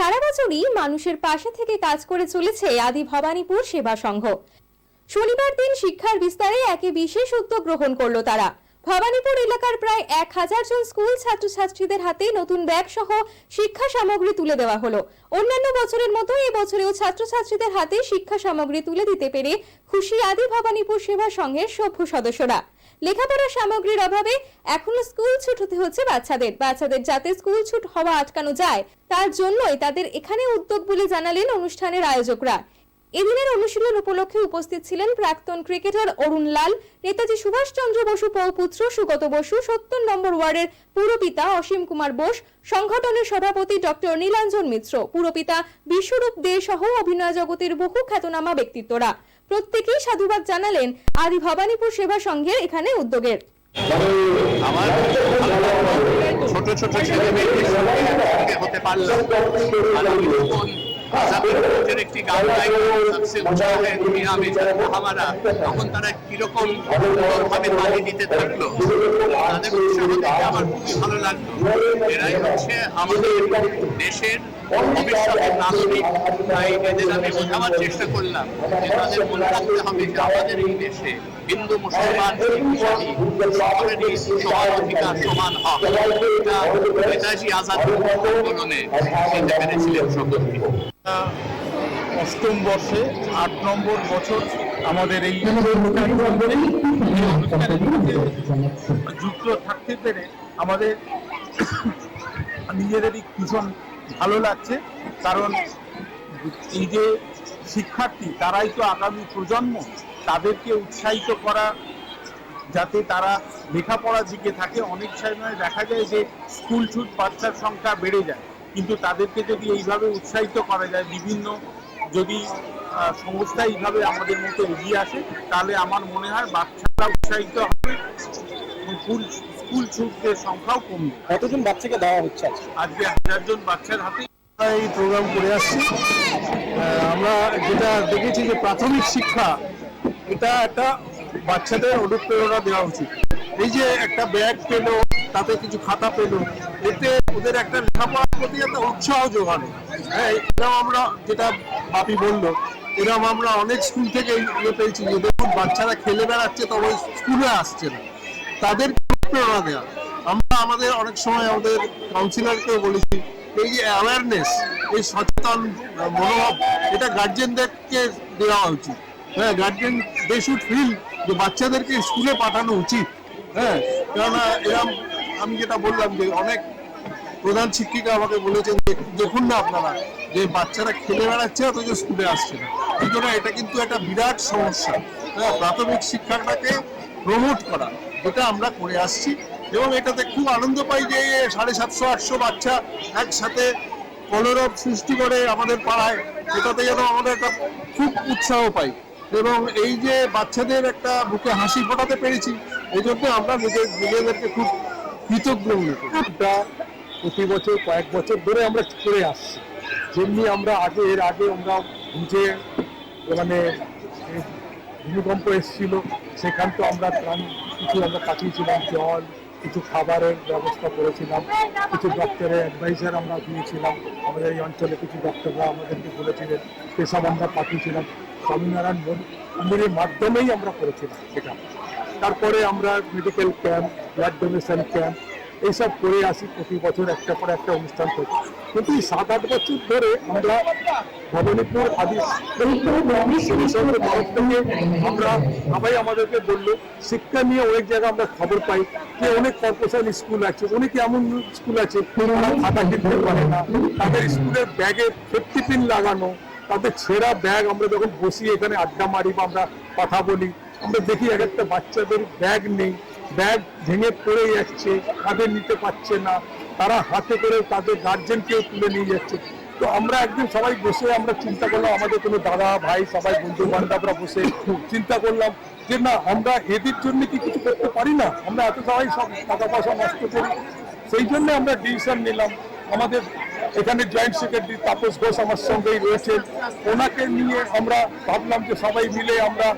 সারা বছরই মানুষের পাশে থেকে কাজ করে চলেছে আদি ভবানীপুর সেবা সংঘ। শনিবার দিন শিক্ষার বিস্তারে একে বিশেষ উদ্যোগ গ্রহণ করল তারা। ভবানীপুর এলাকার প্রায় এক হাজার জন স্কুল ছাত্রছাত্রীদের হাতে নতুন ব্যাগ সহ শিক্ষা সামগ্রী তুলে দেওয়া হলো। অন্যান্য বছরের মতো এবছরেও বছরেও ছাত্রছাত্রীদের হাতে শিক্ষা সামগ্রী তুলে দিতে পেরে খুশি আদি ভবানীপুর সেবা সংঘের সভ্য সদস্যরা। লেখাপড়ার সামগ্রীর অভাবে এখনও স্কুল ছুট হতে হচ্ছে বাচ্চাদের। বাচ্চাদের যাতে স্কুল ছুট হওয়া আটকানো যায়, তার জন্যই তাদের এখানে উদ্যোগ বলে জানালেন অনুষ্ঠানের আয়োজকরা। এদিনের অনুশীলন উপলক্ষে উপস্থিত ছিলেন প্রাক্তন ক্রিকেটার অরুণ লাল, নেতাজি সুভাষচন্দ্র বসু পুত্র সুগত বসু, সত্তর নম্বর ওয়ার্ডের পুরপিতা অসীম কুমার বোস, সংগঠনের সভাপতি ডক্টর নীলাঞ্জন মিত্র। পুরপিতা বিশ্বরূপ দে সহ অভিনয় জগতের বহু খ্যাতনামা ব্যক্তিত্বরা। প্রত্যেকেই সাধুবাদ জানালেন আদি ভবানীপুর সেবা সংঘের এখানে উদ্যোগের। ছোট ছোট ছেলে মেয়েদের হতে পারলাম। মঞ্চের একটি গান গাইল সবসে উঁচা হ্যাঁ দুনিয়া মে চলনা হামারা তখন তারা কীরকম সুন্দরভাবে তালি দিতে থাকল? তাদের উৎসাহ দেখে আমার খুবই ভালো লাগল। এরাই হচ্ছে আমাদের দেশের নাগরিক। তাই এদের আমি বোঝাবার চেষ্টা করলাম যে তাদের মনে রাখতে হবে যে আমাদের এই দেশে হিন্দু, মুসলমান অষ্টম বর্ষে আট নম্বর বছর আমাদের এই যুক্ত থাকতে পেরে আমাদের নিজেদেরই ভীষণ ভালো লাগছে, কারণ এই যে শিক্ষার্থী, তারাই তো আগামী প্রজন্ম তাদেরকে উৎসাহিত করা যাতে তারা লেখাপড়ার দিকে থাকে। অনেক সময় দেখা যায় যে স্কুল ছুট বাচ্চার সংখ্যা বেড়ে যায় কিন্তু তাদেরকে যদি এইভাবে উৎসাহিত করা যায় বিভিন্ন যদি সংস্থা এইভাবে আমাদের মতো এগিয়ে আসে তাহলে আমার মনে হয় বাচ্চারা উৎসাহিত হবে স্কুল স্কুল ছুটদের সংখ্যাও কমবে। কতজন বাচ্চাকে দেওয়া হচ্ছে আজকে? আজকে হাজার জন বাচ্চার হাতে। এই প্রোগ্রাম করে আসছি। আমরা যেটা দেখেছি যে প্রাথমিক শিক্ষা এটা একটা বাচ্চাদের অনুপ্রেরণা দেওয়া উচিত। এই যে একটা ব্যাগ পেল, তাতে কিছু খাতা পেল, এতে ওদের একটা লেখাপড়ার প্রতি একটা উৎসাহ যোগানো। হ্যাঁ এরকম আমরা যেটা বাপি বলল এরকম আমরা অনেক স্কুল থেকে ইয়ে পেয়েছি যে দেখুন, বাচ্চারা খেলে বেড়াচ্ছে, তবে স্কুলে আসছে না। তাদের অনুপ্রেরণা দেওয়া। আমরা আমাদের অনেক সময় আমাদের কাউন্সিলরকে বলেছি, এই যে অ্যাওয়ারনেস এই সচেতন মনোভাব, এটা গার্জেনদেরকে দেওয়া উচিত। হ্যাঁ গার্জেন দে শুড ফিল যে বাচ্চাদেরকে স্কুলে পাঠানো উচিত। হ্যাঁ কেননা এরম আমি যেটা বললাম যে অনেক প্রধান শিক্ষিকা আমাকে বলেছেন দেখুন না আপনারা, যে বাচ্চারা খেলে বেড়াচ্ছে, অথচ স্কুলে আসছে না। সুতরাং এটা কিন্তু একটা বিরাট সমস্যা। হ্যাঁ প্রাথমিক শিক্ষাটাকে প্রমোট করা যেটা আমরা করে আসছি এবং এটাতে খুব আনন্দ পাই যে সাড়ে সাতশো, আটশো বাচ্চা একসাথে কলরব সৃষ্টি করে আমাদের পাড়ায়, এটাতে যেন আমাদের একটা খুব উৎসাহ পাই। এবং এই যে বাচ্চাদের একটা বুকে হাসি ফোটাতে পেরেছি, এই জন্য আমরা নিজের নিজেদেরকে খুব কৃতজ্ঞ মনে প্রতি বছর কয়েক বছর ধরে আমরা করে আসছি। যেমনি আমরা আগে, এর আগে আমরা বুঝে মানে ভূমিকম্প এসেছিল, সেখান তো আমরা ত্রাণ কিছু আমরা পাঠিয়েছিলাম জল, কিছু খাবারের ব্যবস্থা করেছিলাম, কিছু ডক্টরের অ্যাডভাইজার আমরা দিয়েছিলাম, আমাদের এই অঞ্চলে কিছু ডক্টররা আমাদেরকে বলেছিলেন, সেসব আমরা পাঠিয়েছিলাম। স্বামীনারায়ণ মন্দিরের মাধ্যমেই আমরা করেছিলাম সেটা। তারপরে আমরা medical camp blood donation camp এইসব করে আসি প্রতি বছর একটা পর একটা অনুষ্ঠান করি কিন্তু এই সাত আট বছর ধরে আমরা ভবানীপুর আদি থেকে আমরা সবাই আমাদেরকে বলল, শিক্ষা নিয়ে অনেক জায়গায় আমরা খবর পাই যে অনেক কর্পোরেশন স্কুল আছে, অনেক এমন স্কুল আছে খাতা কিনতে পারে না। তাদের স্কুলের ব্যাগে সেফটি পিন লাগানো তাদের ছেঁড়া ব্যাগ আমরা যখন বসি এখানে আড্ডা মারি বা আমরা কথা বলি, আমরা দেখি এক একটা বাচ্চাদের ব্যাগ নেই। ব্যাগ ভেঙে পড়ে যাচ্ছে তাদের নিতে পারছে না। তারা হাতে করে তাদের গার্জেনকেও তুলে নিয়ে যাচ্ছে। তো আমরা একদিন সবাই বসে আমরা চিন্তা করলাম, আমাদের কোনো দাদা, ভাই, সবাই বন্ধু বান্ধবরা বসে চিন্তা করলাম যে না, আমরা এদের জন্য কি কিছু করতে পারি না? আমরা এত সবাই সব টাকা পয়সা নষ্ট করি। সেই জন্য আমরা ডিসিশন নিলাম। আমাদের এখানে জয়েন্ট সেক্রেটারি তাপস ঘোষ আমার সঙ্গেই রয়েছেন। ওনাকে নিয়ে আমরা ভাবলাম যে সবাই মিলে আমরা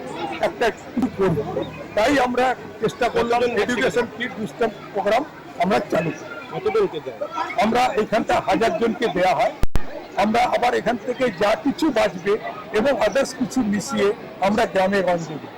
একটা কিছু করব। তাই আমরা চেষ্টা করলাম এডুকেশন কিড সিস্টেম প্রোগ্রাম আমরা চালু আমরা এখানটা হাজার জনকে দেয়া হয়। আমরা আবার এখান থেকে যা কিছু বাঁচবে এবং আদার্স কিছু মিশিয়ে আমরা গ্রামে গঞ্জে দিই